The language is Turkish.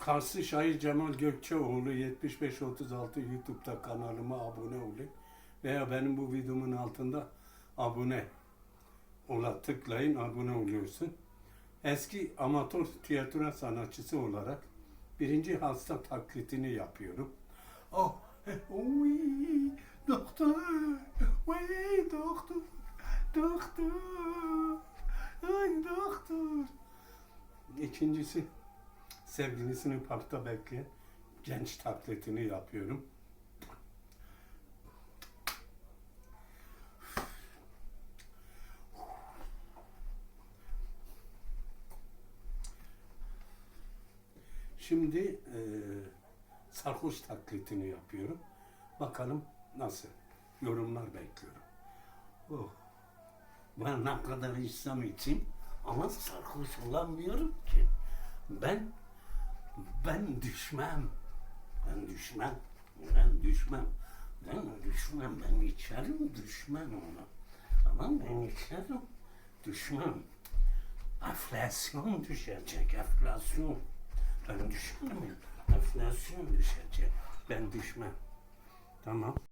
Karşı Şair Cemal Gökçeoğlu 7536 YouTube'da kanalıma abone olun. Veya benim bu videomun altında abone ola tıklayın abone oluyorsun. Eski amatör tiyatro sanatçısı olarak birinci hasta taklitini yapıyorum. Oh, uy, doktor, uy, doktor, doktor, ay doktor. İkincisi sevgilisini parkta bekleyen genç taklitini yapıyorum. Şimdi e, sarhoş taklitini yapıyorum. Bakalım nasıl? Yorumlar bekliyorum. Oh. Ben ne kadar içsem içeyim ama sarhoş olamıyorum ki. Ben ben düşmem. Ben düşmem. Ben düşmem. Ben düşmem. Ben içerim düşmem ona. Tamam ben içerim düşmem. Enflasyon düşecek. Enflasyon. Ben düşmem. Enflasyon düşecek. Ben düşmem. Tamam.